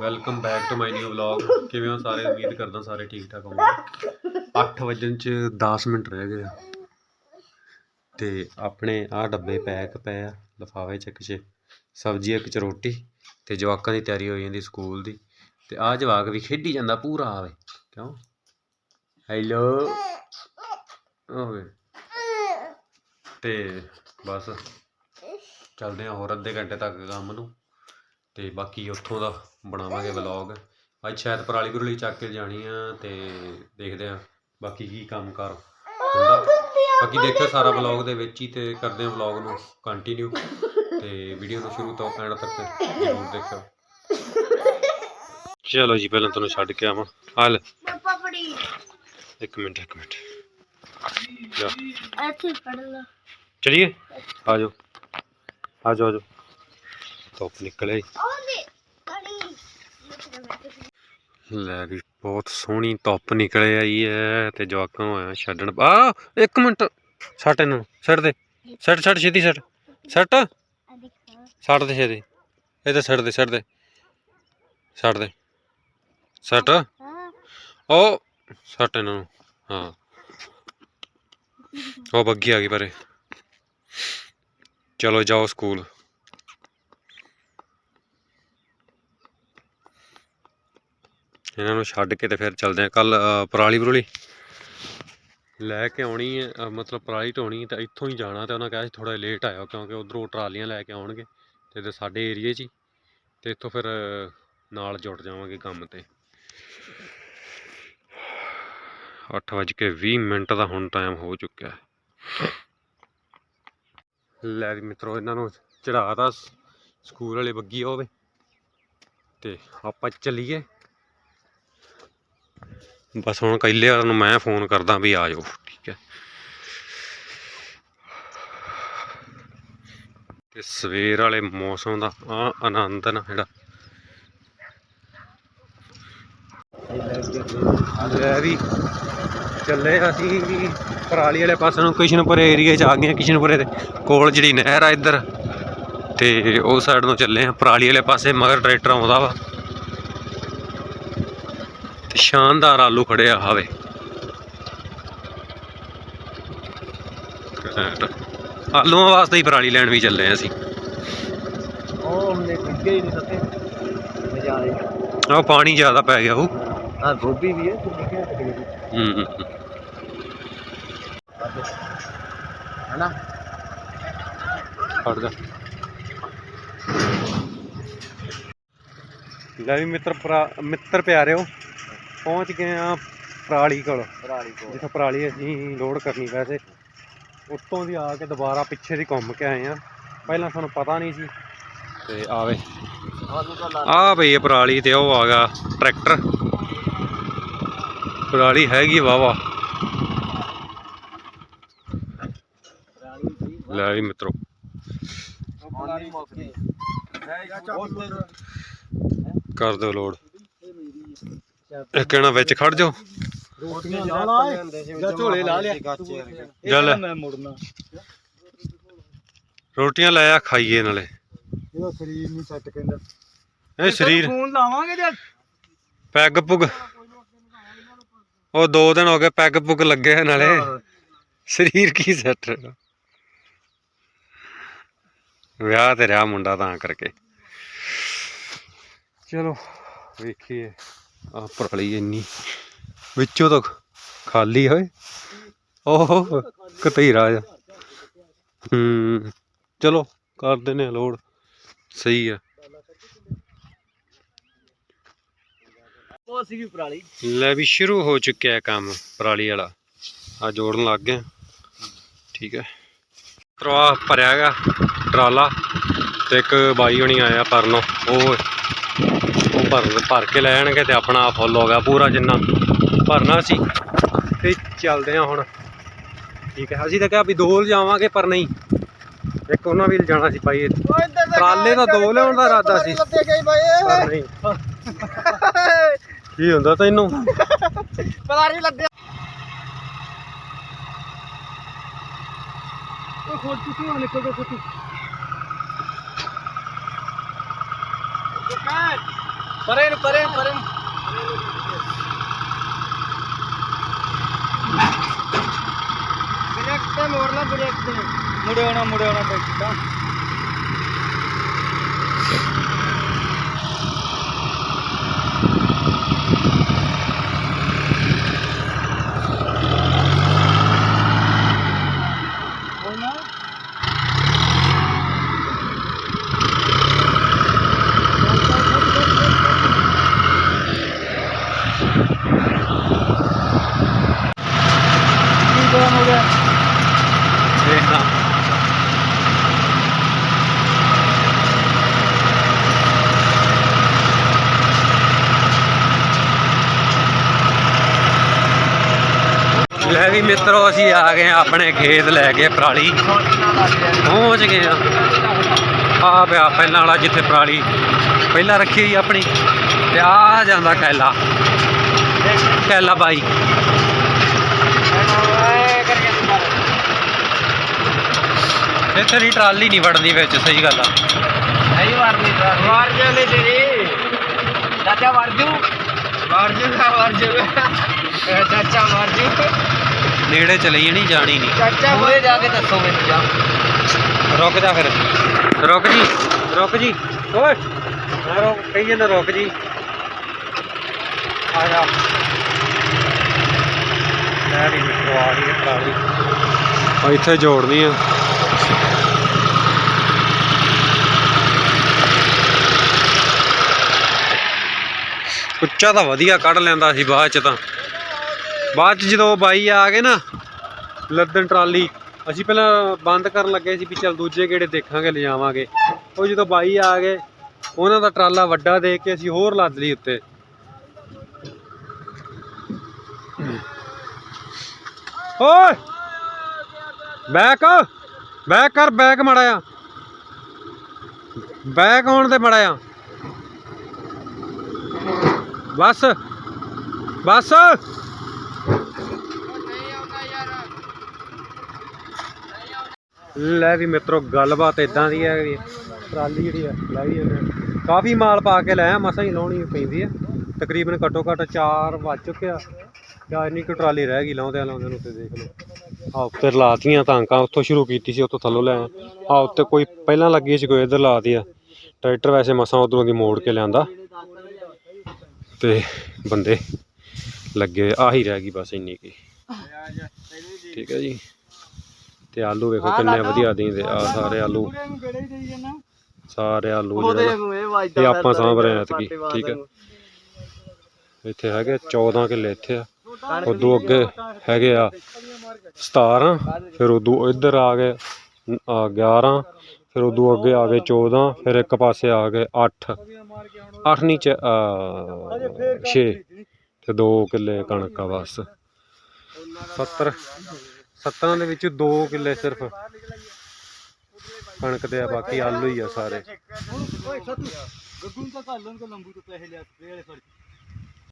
Welcome back to my new vlog ਕਿਵੇਂ ਹੋ ਸਾਰੇ? ਉਮੀਦ ਕਰਦਾ ਸਾਰੇ ਠੀਕ ਠਾਕ ਹੋਵੋਗੇ। 8 ਵਜਣ ਚ 10 ਮਿੰਟ ਰਹਿ ਗਏ ਆ। ਤੇ ਆਪਣੇ ਆਹ ਡੱਬੇ ਪੈਕ ਪਏ ਆ, ਲਿਫਾਫੇ ਚ ਇੱਕ ਚ ਸਬਜ਼ੀ ਇੱਕ ਚ ਰੋਟੀ ਤੇ ਜਵਾਕਾਂ ਦੀ ਤਿਆਰੀ ਹੋ ਜਾਂਦੀ ਸਕੂਲ ਦੀ। ਤੇ ਆਹ ਜਵਾਕ ਵੀ ਖੇਡੀ ਜਾਂਦਾ ਪੂਰਾ ਆਵੇ। ਕਿਉਂ? ਹੈਲੋ ਓਏ ਤੇ ਬਸ, ਚੱਲਦੇ ਆ ਹੋਰ ਅੱਧੇ ਘੰਟੇ ਤੱਕ ਕੰਮ ਨੂੰ। ਤੇ ਬਾਕੀ ਉੱਥੋਂ ਦਾ ਬਣਾਵਾਂਗੇ ਵਲੌਗ ਅੱਜ ਸ਼ਾਇਦ ਪਰਾਲੀ ਪਰੂਲੀ ਚੱਕ ਕੇ ਜਾਣੀ ਆ ਤੇ ਦੇਖਦੇ ਆ ਬਾਕੀ ਕੀ ਕੰਮ ਕਰ ਹੁੰਦਾ। ਬਾਕੀ ਦੇਖਿਓ ਸਾਰਾ ਵਲੌਗ ਦੇ ਵਿੱਚ ਹੀ ਤੇ ਕਰਦੇ ਆ ਵਲੌਗ ਨੂੰ ਕੰਟੀਨਿਊ ਤੇ ਵੀਡੀਓ ਨੂੰ ਸ਼ੁਰੂ ਤੋਂ ਐਂਡ ਤੱਕ ਜ਼ਰੂਰ ਦੇਖਿਓ। ਚਲੋ ਜੀ ਪਹਿਲਾਂ ਤੁਹਾਨੂੰ ਛੱਡ ਕੇ ਆਵਾਂ। ਹਾਲ ਇੱਕ ਮਿੰਟ ਇੱਕ ਮਿੰਟ। ਜਾ। ਇੱਥੇ ਫੜ ਲਾ ਚਲਿਏ? ਆ ਜਾਓ। ਆ ਜਾਓ ਆ ਜਾਓ। ਧੁੱਪ ਨਿਕਲੇ। ਲੈ ਵੀ ਬਹੁਤ ਸੋਹਣੀ ਧੁੱਪ ਨਿਕਲੇ ਆਈ ਐ ਤੇ ਜਵਾਕਾਂ ਨੂੰ ਆਇਆ ਛੱਡਣ। ਆ ਇੱਕ ਮਿੰਟ। ਛੱਡ ਇਹਨੂੰ ਛੱਡ ਦੇ। ਛੱਡ ਛੱਡ ਛੇਤੀ ਛੱਡ ਛੱਡ ਛੱਡ ਦੇ ਛੇਤੀ। ਇਹ ਤਾਂ ਛੱਡ ਦੇ ਛੱਡ ਦੇ। ਛੱਡ ਦੇ। ਛੱਡ ਉਹ ਛੱਡ ਇਹਨਾਂ ਨੂੰ। ਹਾਂ। ਉਹ ਬੱਗੀ ਆ ਗਈ ਪਰੇ। ਚਲੋ ਜਾਓ ਸਕੂਲ। ਇਹਨਾਂ ਨੂੰ ਛੱਡ ਕੇ ਤੇ ਫਿਰ ਚੱਲਦੇ ਆ ਕੱਲ ਪਰਾਲੀ ਪਰੂਲੀ ਲੈ ਕੇ ਆਉਣੀ ਹੈ ਮਤਲਬ ਪਰਾਲੀ ਢੋਣੀ ਤਾਂ ਇੱਥੋਂ ਹੀ ਜਾਣਾ ਤੇ ਉਹਨਾਂ ਕਿਹਾ ਸੀ ਥੋੜਾ ਲੇਟ ਆਇਓ ਕਿਉਂਕਿ ਉਧਰੋਂ ਟਰਾਲੀਆਂ ਲੈ ਕੇ ਆਉਣਗੇ ਤੇ ਸਾਡੇ ਏਰੀਏ 'ਚ ਹੀ ਤੇ ਇੱਥੋਂ ਫਿਰ ਨਾਲ ਜੁੜ ਜਾਵਾਂਗੇ ਕੰਮ ਤੇ। 8:20 ਮਿੰਟ ਦਾ ਹੁਣ ਟਾਈਮ ਹੋ ਚੁੱਕਿਆ ਹੈ। ਲੈ ਵੀ ਮਿੱਤਰੋ, ਇਹਨਾਂ ਨੂੰ ਚੜਾਤਾ ਸਕੂਲ ਵਾਲੇ ਬੱਗੀ ਹੋਵੇ ਤੇ ਆਪਾਂ ਚੱਲੀਏ। ਬਸ ਹੁਣ ਕੱਲੇ ਵਾਲਿਆਂ ਨੂੰ ਮੈਂ ਫੋਨ ਕਰਦਾ ਵੀ ਆ ਜਾਓ ਠੀਕ ਹੈ। ਤੇ ਸਵੇਰ ਵਾਲੇ ਮੌਸਮ ਦਾ ਆ ਆਨੰਦ ਨਾ ਜਿਹੜਾ। ਲੈ ਵੀ ਚੱਲੇ ਅਸੀਂ ਵੀ ਪਰਾਲੀ ਵਾਲੇ ਪਾਸੇ ਨੂੰ ਕਿਸ਼ਨਪੁਰੇ ਏਰੀਏ ਚ ਆ ਗਏ ਹਾਂ, ਕਿਸ਼ਨਪੁਰੇ ਦੇ ਕੋਲ ਜਿਹੜੀ ਨਹਿਰ ਆ ਇੱਧਰ। ਤੇ ਉਸ ਸਾਈਡ ਨੂੰ ਚੱਲੇ ਆ ਪਰਾਲੀ ਵਾਲੇ ਪਾਸੇ ਮਗਰ ਟਰੈਕਟਰ ਆਉਂਦਾ ਵਾ। ਤੇ ਸ਼ਾਨਦਾਰ ਆਲੂ ਖੜੇ ਆ ਹਾਵੇ। ਆਲੂਆਂ ਵਾਸਤੇ ਹੀ ਪਰਾਲੀ ਲੈਣ ਵੀ ਚੱਲੇ ਆ ਅਸੀਂ। ਉਹ ਹਮਨੇ ਹੀ ਨਹੀਂ ਨਜ਼ਾਰੇ। ਪਾਣੀ ਜ਼ਿਆਦਾ ਪੈ ਗਿਆ ਉਹ। ਆ ਗੋਭੀ ਵੀ ਹੈ ਤੂੰ ਦੇਖਿਆ ਕਿਤੇ ਹੂੰ ਹੂੰ, ਹੂੰ। ਹਨਾ? ਫੜ ਜਾ। ਲੈ ਵੀ ਮਿੱਤਰ ਮਿੱਤਰ ਪਿਆਰਿਓ। ਪਹੁੰਚ ਗਏ ਆ ਪਰਾਲੀ ਕੋਲ। ਪਰਾਲੀ ਕੋਲ। ਜਿੱਥੇ ਪਰਾਲੀ ਅਸੀਂ ਲੋਡ ਕਰਨੀ ਵੈਸੇ। ਉੱਤੋਂ ਦੀ ਆ ਕੇ ਦੁਬਾਰਾ ਪਿੱਛੇ ਦੀ ਘੁੰਮ ਕੇ ਆਏ ਆ। ਪਹਿਲਾਂ ਸਾਨੂੰ ਪਤਾ ਨਹੀਂ ਸੀ। ਤੇ ਆਵੇ। ਆ ਹੈ ਪਰਾਲੀ ਤੇ ਉਹ ਆ ਗਿਆ ਟਰੈਕਟਰ। ਪਰਾਲੀ ਹੈਗੀ ਵਾਵਾ ਲੈ ਵੀ ਮਿੱਤਰੋ। ਕਰ ਦਿਓ ਲੋਡ। ਇਹ ਕਹਿਣਾ ਵਿੱਚ ਖੜ ਜਾਓ। ਰੋਟੀਆਂ ਲਾ ਜਾਂ ਝੋਲੇ ਲਾ ਲਿਆ। ਜਾ ਲੈ। ਮੈਂ ਮੁੜਨਾ। ਰੋਟੀਆਂ ਲੈ ਆ ਖਾਈਏ ਨਾਲੇ। ਇਹਦਾ ਸਰੀਰ ਨਹੀਂ ਸੈੱਟ ਕਹਿੰਦਾ। ਇਹ ਸਰੀਰ ਫੋਨ ਲਾਵਾਂਗੇ ਜੇ। ਪੈਗ ਪੁਗ। ਉਹ ਦੋ ਦਿਨ ਹੋ ਗਏ ਪੈਗ ਪੁਗ ਲੱਗੇ ਨਾਲੇ। ਸਰੀਰ ਕੀ ਸੈੱਟ ਵਿਆਹ ਤੇ ਰਿਹਾ ਮੁੰਡਾ ਤਾਂ ਕਰਕੇ। ਚਲੋ। ਵੇਖੀਏ। ਆ ਪਰਲੀ ਇੰਨੀ। ਵਿੱਚੋਂ ਤਾਂ ਖਾਲੀ ਹੋਏ ਓਹ ਕਤੀਰਾ ਜਾ ਹੂੰ, ਚਲੋ, ਕਰ ਦਿੰਦੇ ਆ ਸਹੀ ਆ। ਉਹ ਸੀ ਵੀ ਪਰਾਲੀ ਲੈ ਵੀ ਸ਼ੁਰੂ ਹੋ ਚੁੱਕਿਆ ਹੈ ਕੰਮ, ਪਰਾਲੀ ਵਾਲਾ। ਆ ਜੋੜਨ ਲੱਗ ਗਏ। ਠੀਕ ਹੈ ਤਰਵਾ ਭਰਿਆ ਹੈਗਾ, ਟਰਾਲਾ, ਤੇ ਇੱਕ ਬਾਈ ਹੋਣੀ ਆਇਆ ਪਰਨੋਂ। ਉਹ ਭਰ ਭਰ ਕੇ ਲੈ ਜਾਣਗੇ ਤੇ ਆਪਣਾ ਫੁੱਲ ਹੋ ਗਿਆ ਪੂਰਾ ਜਿੰਨਾ ਭਰਨਾ ਸੀ। ਤੇ ਚੱਲਦੇ ਆ ਹੁਣ। ਠੀਕ ਹੈ ਅਸੀਂ ਤਾਂ ਕਿਹਾ ਵੀ ਦੋ ਜਾਵਾਂਗੇ ਪਰ ਨਹੀਂ। ਇੱਕ ਉਹਨਾਂ ਵੀ ਜਾਣਾ ਸੀ ਭਾਈ ਟਰਾਲੇ ਤਾਂ ਦੋ ਲਿਆਉਣ ਦਾ ਇਰਾਦਾ ਸੀ। ਪਰ ਨਹੀਂ। ਕੀ ਹੁੰਦਾ ਤੈਨੂੰ? ਪਰਾਲੀ ਲੱਦੇ ਉਹ ਖੋਲ ਚੁੱਕੀ ਨਿਕਲ ਕੇ ਕੁੱਤੀ ਪਰੇ ਨੂੰ ਪਰੇ ਨੂੰ ਪਰੇ ਨੂੰ ਬ੍ਰੇਕ ਤੇ ਮੋੜ ਲਾ ਬ੍ਰੇਕ ਤੇ ਮੁੜੇ ਆਉਣਾ ਮੁੜੇ ਆਉਣਾ ਪੈ ਕਿਤਾ ਕੀ ਗਰਮ ਹੋ ਗਿਆ ਦੇਖਦਾ ਲੈ ਵੀ ਮਿੱਤਰੋ, ਅਸੀਂ ਆ ਗਏ ਆਂ ਆਪਣੇ ਖੇਤ ਲੈ ਕੇ ਪਰਾਲੀ। ਪਹੁੰਚ ਗਏ ਆ ਆ ਪਿਆ ਪਹਿਲਾਂ ਵਾਲਾ ਜਿੱਥੇ ਪਰਾਲੀ, ਪਹਿਲਾਂ ਰੱਖੀ ਹੋਈ ਆਪਣੀ। ਤੇ ਆ ਜਾਂਦਾ ਕੈਲਾ। ਕੈਲਾ ਬਾਈ। ਇੱਥੇ ਦੀ ਟਰਾਲੀ ਨਹੀਂ ਵੜਦੀ ਵਿੱਚ ਸਹੀ ਗੱਲ ਆ। ਨਹੀਂ ਵਾਰਨੀ ਵਾਰ ਜਾਂਦੇ ਤੇਰੀ। ਚਾਚਾ ਵਾਰ ਜੂ। ਵਾਰ ਜੂ ਵਾਰ ਜੂ। ਚਾਚਾ ਵਾਰ ਜੂ। ਨੇੜੇ ਚਲੀ ਜਾਣੀ ਜਾਣੀ ਨਹੀਂ। ਚਾਚਾ ਹੋਏ ਜਾ ਕੇ ਦੱਸੋ ਮੈਨੂੰ ਜਾ। ਰੁਕ ਜਾ ਫਿਰ। ਰੁਕ ਜੀ ਰੁਕ ਜੀ। ਓਏ ਮੈਂ ਰੁਕ ਕਹੀ ਜਾਂਦਾ ਰੁਕ ਜੀ। ਆ ਜਾ। ਲੈ ਵੀ ਮਿੱਤਰੋ ਆ ਗਈ ਇਹ ਟਰਾਲੀ। ਆ ਇੱਥੇ ਜੋੜਨੀ ਆ। ਉੱਚਾ ਤਾਂ ਵਧੀਆ ਕੱਢ ਲੈਂਦਾ ਸੀ ਬਾਅਦ ਚ ਤਾਂ। ਬਾਅਦ ਚ ਜਦੋਂ ਬਾਈ ਆ ਗਏ ਨਾ, ਲੱਦਣ ਟਰਾਲੀ, ਅਸੀਂ ਪਹਿਲਾਂ ਬੰਦ ਕਰਨ ਲੱਗੇ ਸੀ ਵੀ ਚਲ ਦੂਜੇ ਗੇੜੇ ਦੇਖਾਂਗੇ, ਲਿਜਾਵਾਂਗੇ। ਉਹ ਜਦੋਂ ਬਾਈ ਆ ਗਏ, ਉਹਨਾਂ ਦਾ ਟਰਾਲਾ ਵੱਡਾ ਦੇਖ ਕੇ ਅਸੀਂ ਹੋਰ ਲੱਦ ਲਈ ਉੱਤੇ। ਓਏ! ਬੈਕ ਬੈਕ ਕਰ, ਬੈਕ ਮੜਾ ਆ ਬੈਕ ਆਉਣ ਤੇ ਮੜਾ ਆ ਬਸ। ਬਸ। ਲੈ ਵੀ ਮਿੱਤਰੋ, ਗੱਲਬਾਤ ਇਦਾਂ ਦੀ ਹੈ ਵੀ ਟਰਾਲੀ ਜਿਹੜੀ ਆ ਲਾਈ ਉਹਨੇ ਕਾਫੀ ਮਾਲ ਪਾ ਕੇ ਲਾਇਆ ਮਸਾ ਹੀ ਲਾਉਣੀ ਪੈਂਦੀ ਹੈ। ਤਕਰੀਬਨ ਘੱਟੋ ਘੱਟ 4 ਵੱਜ ਚੁੱਕਿਆ ਜਾਂ ਇੰਨੀ ਕੁ ਟਰਾਲੀ ਰਹਿ ਗਈ ਲਾਉਂਦੇ ਲਾਉਂਦੇ ਨੂੰ ਤੇ ਦੇਖ ਲਓ। ਆ ਉੱਤੇ ਲਾਤੀਆਂ ਤਾਂਕਾਂ, ਉੱਥੋਂ ਸ਼ੁਰੂ ਕੀਤੀ ਸੀ, ਉੱਥੋਂ ਥੱਲੋਂ ਲੈ ਆ ਉੱਤੇ ਕੋਈ ਪਹਿਲਾਂ ਲੱਗੀ ਸੀ, ਕੋਈ ਇੱਧਰ ਲਾਤੀ ਆ। ਟਰੈਕਟਰ ਵੈਸੇ ਮਸਾਂ ਉਧਰੋਂ ਦੀ ਮੋੜ ਕੇ ਲਿਆਂਦਾ। ਤੇ ਬੰਦੇ ਲੱਗੇ ਆਹੀ ਰਹਿ ਗਈ ਬਸ ਇੰਨੀ ਕੀ। ਠੀਕ ਹੈ ਜੀ। ਤੇ ਆਲੂ ਵੇਖੋ ਕਿੰਨੇ ਵਧੀਆ ਦਿੰਦੇ ਆ ਸਾਰੇ ਆਲੂ। ਸਾਰੇ ਆਲੂ ਜਿਹੜੇ ਇਹ ਆਪਾਂ ਸਾਂਭ ਰਹੇ ਐਤਕੀ, ਵਾਲਾ ਠੀਕ ਹੈ। ਇੱਥੇ ਹੈਗੇ 14 ਕਿੱਲੇ ਇੱਥੇ ਆ। ਉਦੋਂ ਅੱਗੇ ਹੈਗੇ ਆ 17 ਫਿਰ ਉਦੋਂ ਇੱਧਰ ਆ ਗਏ ਨ- ਆ 11 ਫਿਰ ਉਦੋਂ ਅੱਗੇ ਆ ਗਏ 14 ਫਿਰ ਇੱਕ ਪਾਸੇ ਆ ਗਏ 8 8 ਨਹੀਂ ਚ 6 ਤੇ 2 ਕਿੱਲੇ ਕਣਕ ਆ ਬਸ। 70 70 ਦੇ ਵਿੱਚ 2 ਕਿੱਲੇ ਸਿਰਫ। ਕਣਕ ਦੇ ਆ ਬਾਕੀ ਆਲੂ ਹੀ ਆ ਸਾਰੇ। ਗੱਗੂ ਨੂੰ ਤਾਂ ਘੱਲਣ ਕੋ ਲੰਬੂ ਤੋਂ ਪੈਸੇ ਲਿਆ ਸਪਰੇ ਵਾਲੇ ਫੜ